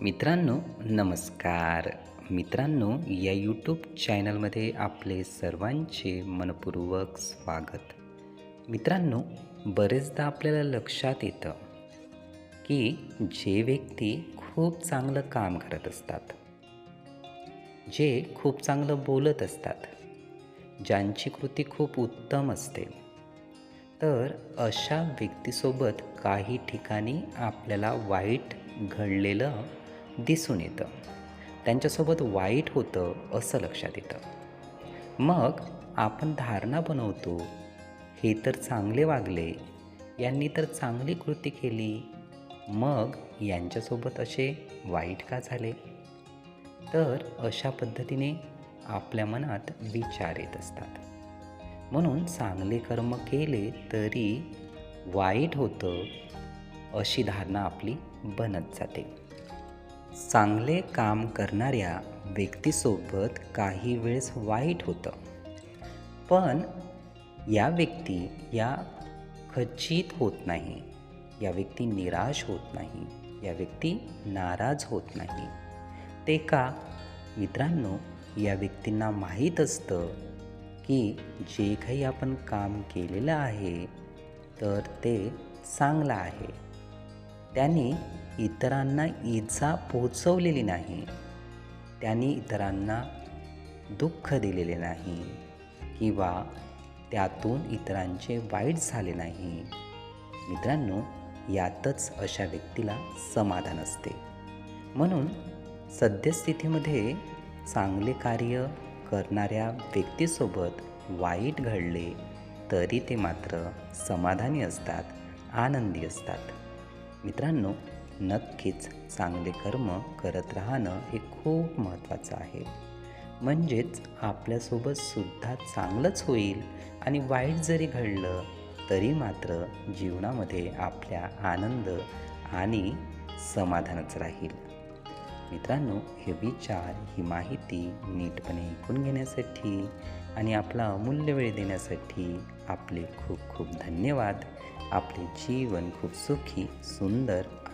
मित्रांनो नमस्कार. मित्रांनो या यूट्यूब चॅनलमध्ये आपले सर्वांचे मनपूर्वक स्वागत. मित्रांनो बरेचदा आपल्याला लक्षात येतं की जे व्यक्ती खूप चांगलं काम करत असतात जे खूप चांगलं बोलत असतात ज्यांची कृती खूप उत्तम असते तर अशा व्यक्तीसोबत काही ठिकाणी आपल्याला वाईट घडलेलं दिसून येतं. त्यांच्यासोबत वाईट होतं असं लक्षात येतं. मग आपण धारणा बनवतो हे तर चांगले वागले यांनी तर चांगली कृती केली मग यांच्यासोबत असे वाईट का झाले? तर अशा पद्धतीने आपल्या मनात विचार येत असतात. म्हणून चांगले कर्म केले तरी वाईट होतं अशी धारणा आपली बनत जाते. चांगले काम करणाऱ्या व्यक्तीसोबत काही वेळेस वाईट होतं. पण या व्यक्ती या खचित होत नाही. या व्यक्ती निराश होत नाही. या व्यक्ती नाराज होत नाही. ते का? मित्रांनो या व्यक्तींना माहीत असतं की जे काही आपण काम केलेलं आहे तर ते चांगलं आहे. त्यांनी इतरांना इजा पोचवलेली नाही. त्यांनी इतरांना दुःख दिलेले नाही किंवा त्यातून इतरांचे वाईट झाले नाही. मित्रांनो यातच अशा व्यक्तीला समाधान असते. म्हणून सद्यस्थितीमध्ये चांगले कार्य करणाऱ्या व्यक्तीसोबत वाईट घडले तरी ते मात्र समाधानी असतात आनंदी असतात. मित्रांनो नक्कीच चांगले कर्म करत राहणं हे खूप महत्त्वाचं आहे. म्हणजेच आपल्यासोबत सुद्धा चांगलंच होईल आणि वाईट जरी घडलं तरी मात्र जीवनामध्ये आपल्या आनंद आणि समाधानच राहील. मित्रांनो हे विचार ही माहिती नीटपणे ऐकून घेण्यासाठी आणि आपला अमूल्य वेळ देण्यासाठी आपले खूप खूप धन्यवाद. आपले जीवन खूप सुखी सुंदर